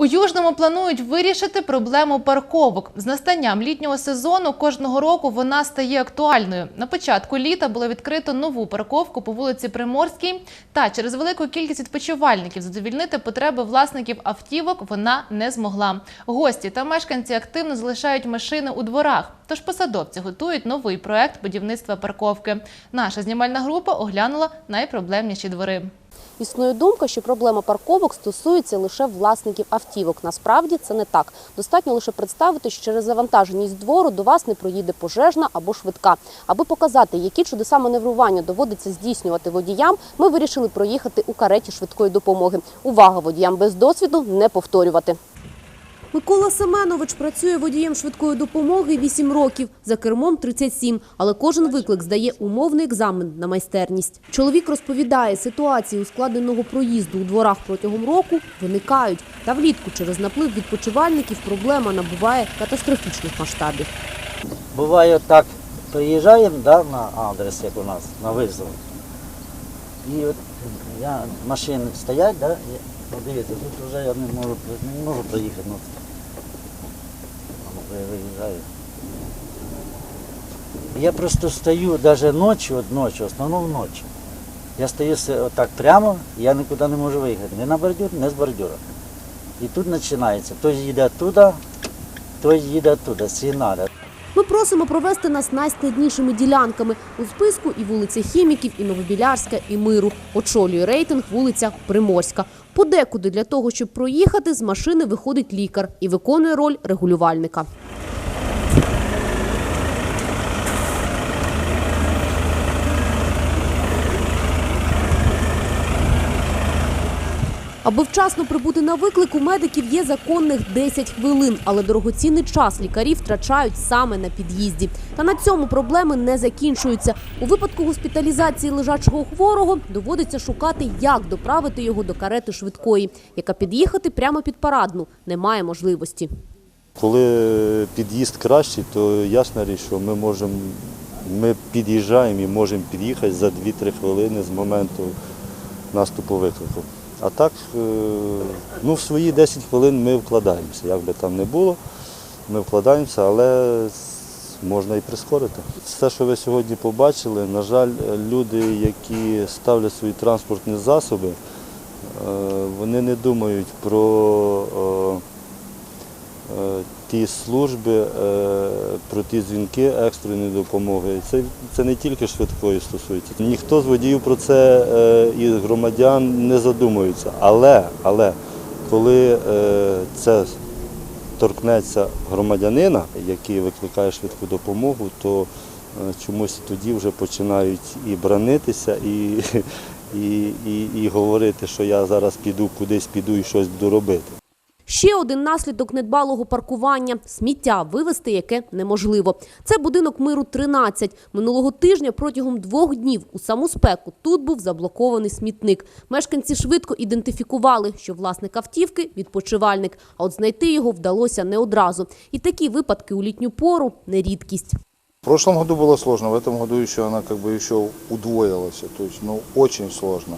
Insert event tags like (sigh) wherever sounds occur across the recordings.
У Южному планують вирішити проблему парковок. З настанням літнього сезону кожного року вона стає актуальною. На початку літа було відкрито нову парковку по вулиці Приморській. Та через велику кількість відпочивальників задовільнити потреби власників автівок вона не змогла. Гості та мешканці активно залишають машини у дворах. Тож посадовці готують новий проект будівництва парковки. Наша знімальна група оглянула найпроблемніші двори. Існує думка, що проблема парковок стосується лише власників автівок. Насправді це не так. Достатньо лише представити, що через завантаженість двору до вас не проїде пожежна або швидка. Аби показати, які чудеса маневрування доводиться здійснювати водіям, ми вирішили проїхати у кареті швидкої допомоги. Увага водіям без досвіду не повторювати. Микола Семенович працює водієм швидкої допомоги 8 років, за кермом 37, але кожен виклик здає умовний екзамен на майстерність. Чоловік розповідає, ситуації ускладненого проїзду у дворах протягом року виникають. Та влітку через наплив відпочивальників проблема набуває катастрофічних масштабів. Буває так, приїжджаємо да, на адрес, як у нас, на визов. І от я, машини стоять, да, ну, дивіться, тут вже я не можу, не можу проїхати. Ну, я виїжджаю. Я просто стою навіть ночі, от ночі, в основному ночі. Я стою отак прямо, я нікуди не можу виїхати. Ні на бордюр, ні з бордюра. І тут починається. Той їде туди, той їде туди, сигналя. Ми просимо провести нас найскладнішими ділянками. У списку і вулиця Хіміків, і Новобілярська, і Миру. Очолює рейтинг вулиця Приморська. Подекуди для того, щоб проїхати, з машини виходить лікар і виконує роль регулювальника. Аби вчасно прибути на виклик, у медиків є законних 10 хвилин, але дорогоцінний час лікарі втрачають саме на під'їзді. Та на цьому проблеми не закінчуються. У випадку госпіталізації лежачого хворого доводиться шукати, як доправити його до карети швидкої, яка під'їхати прямо під парадну немає можливості. Коли під'їзд кращий, то ясна річ, що ми можемо, ми під'їжджаємо і можемо під'їхати за 2-3 хвилини з моменту наступу виклику. А так, е, ну, в свої 10 хвилин ми вкладаємося. Як би там не було, ми вкладаємося, але можна і прискорити. Все, що ви сьогодні побачили, на жаль, люди, які ставлять свої транспортні засоби, е, вони не думають про е, ті служби, е, про ті дзвінки екстреної допомоги. Це, це не тільки швидкої стосується. Ніхто з водіїв про це е, і громадян не задумується. Але, але коли е, це торкнеться громадянина, який викликає швидку допомогу, то чомусь тоді вже починають і бранитися, і, (laughs) і, і, і говорити, що я зараз піду кудись, піду і щось буду робити. Ще один наслідок недбалого паркування – сміття, вивезти яке неможливо. Це будинок миру 13. Минулого тижня протягом двох днів у саму спеку тут був заблокований смітник. Мешканці швидко ідентифікували, що власник автівки – відпочивальник, а от знайти його вдалося не одразу. І такі випадки у літню пору – не рідкість. В прошлом году было сложно, в этом году еще она как бы еще удвоилась. То есть, ну, очень сложно.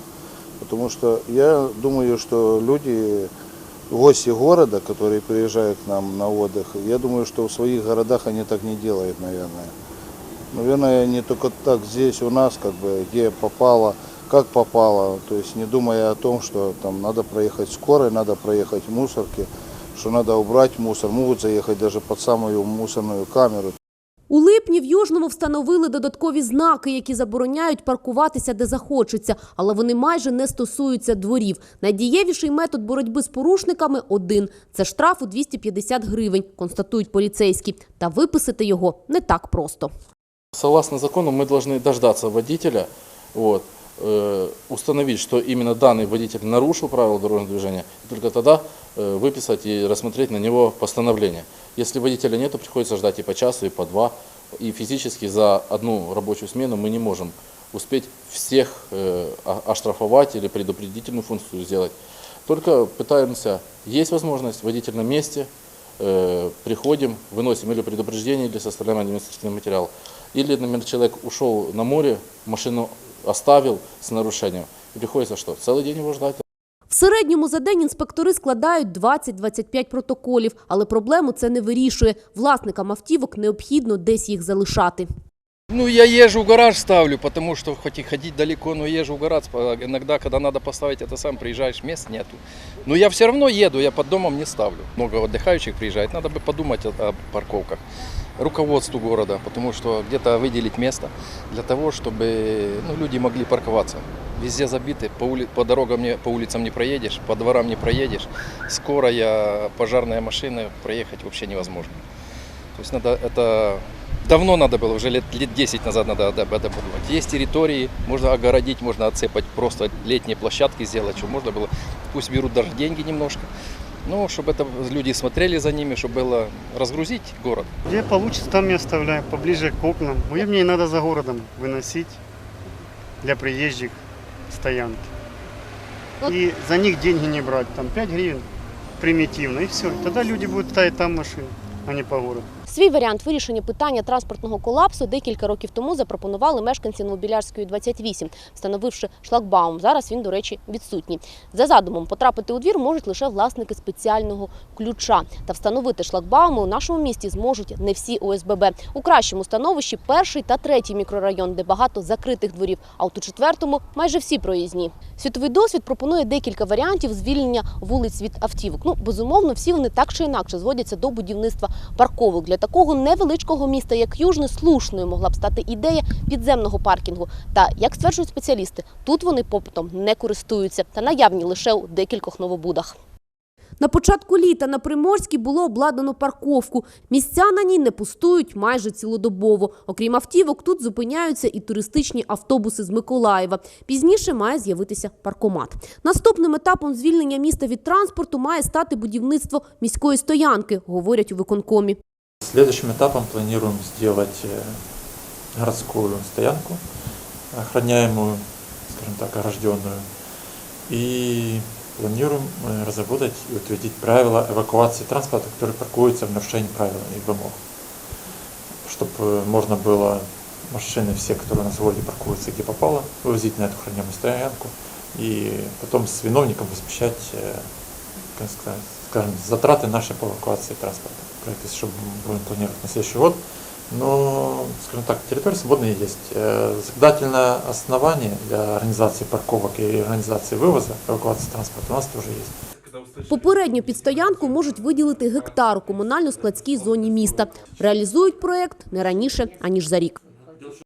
Потому что я думаю, что люди, гости города, которые приезжают к нам на отдых, я думаю, что в своих городах они так не делают, наверное. Наверное, они только так здесь у нас, как бы, где попало, как попало, то есть не думая о том, что там надо проехать скорой, надо проехать мусорки, что надо убрать мусор, могут заехать даже под самую мусорную камеру. У липні в Южному встановили додаткові знаки, які забороняють паркуватися де захочеться, але вони майже не стосуються дворів. Найдієвіший метод боротьби з порушниками один – це штраф у 250 гривень, констатують поліцейські. Та виписати його не так просто. Согласно закону, мы должны дождаться водителя, вот, э, установить, что именно данный водитель нарушил правила дорожного движения, и только тогда э, выписать и рассмотреть на него постановление. Если водителя нет, то приходится ждать и по часу, и по два. И физически за одну рабочую смену мы не можем успеть всех э, оштрафовать или предупредительную функцию сделать. Только пытаемся, есть возможность, водитель на месте, э, приходим, выносим или предупреждение, или составляем административный материал. Или, например, человек ушел на море, машину оставил с нарушением. И приходится что? Целый день его ждать. В середньому за день інспектори складають 20-25 протоколів, але проблему це не вирішує. Власникам автівок необхідно десь їх залишати. Ну, я езжу в гараж ставлю, потому что хоть и ходить далеко, но езжу в гараж. А Иногда, когда надо поставить это сам, приезжаешь, мест нету. Но я все равно еду, я под домом не ставлю. Много отдыхающих приезжает, надо бы подумать о, о парковках. Руководству города, потому что где-то выделить место для того, чтобы ну, люди могли парковаться. Везде забиты, по, ули... по дорогам, не... по улицам не проедешь, по дворам не проедешь. Скорая, пожарная машина проехать вообще невозможно. То есть надо это давно надо было, уже лет, лет 10 назад надо об этом подумать. Есть территории, можно огородить, можно отсыпать, просто летние площадки сделать, чтобы можно было, пусть берут даже деньги немножко, но чтобы это люди смотрели за ними, чтобы было разгрузить город. Где получится, там я оставляю, поближе к окнам. Мне мне надо за городом выносить для приезжих стоянки. Вот. И за них деньги не брать, там 5 гривен примитивно, и все. Тогда люди будут ставить там машины, а не по городу. Свій варіант вирішення питання транспортного колапсу декілька років тому запропонували мешканці Новобілярської 28, встановивши шлагбаум. Зараз він, до речі, відсутній. За задумом потрапити у двір можуть лише власники спеціального ключа. Та встановити шлагбауми у нашому місті зможуть не всі ОСББ. У кращому становищі перший та третій мікрорайон, де багато закритих дворів. А от у четвертому майже всі проїзні. Світовий досвід пропонує декілька варіантів звільнення вулиць від автівок. Ну безумовно, всі вони так чи інакше зводяться до будівництва парковок. Для такого невеличкого міста, як Южне, слушною могла б стати ідея підземного паркінгу. Та як стверджують спеціалісти, тут вони попитом не користуються та наявні лише у декількох новобудах. На початку літа на Приморській було обладнано парковку. Місця на ній не пустують майже цілодобово. Окрім автівок, тут зупиняються і туристичні автобуси з Миколаєва. Пізніше має з'явитися паркомат. Наступним етапом звільнення міста від транспорту має стати будівництво міської стоянки, говорять у виконкомі. Следующим этапом планируем сделать э, городскую стоянку, охраняемую, скажем так, огражденную. И планируем э, разработать и утвердить правила эвакуации транспорта, который паркуется в нарушении правил и вымог. Чтобы можно было машины все, которые у нас в городе паркуются, где попало, вывозить на эту охраняемую стоянку и потом с виновником возмещать, э, скажем, затраты нашей по эвакуации транспорта. Проект, если чтобы будем планировать на следующий год. Но, скажем так, территория свободная есть. Э, Законодательное основание для организации парковок и организации вывоза, эвакуации транспорта у нас тоже есть. Попередньо під стоянку можуть виділити гектар у комунально-складській зоні міста. Реалізують проект не раніше, аніж за рік.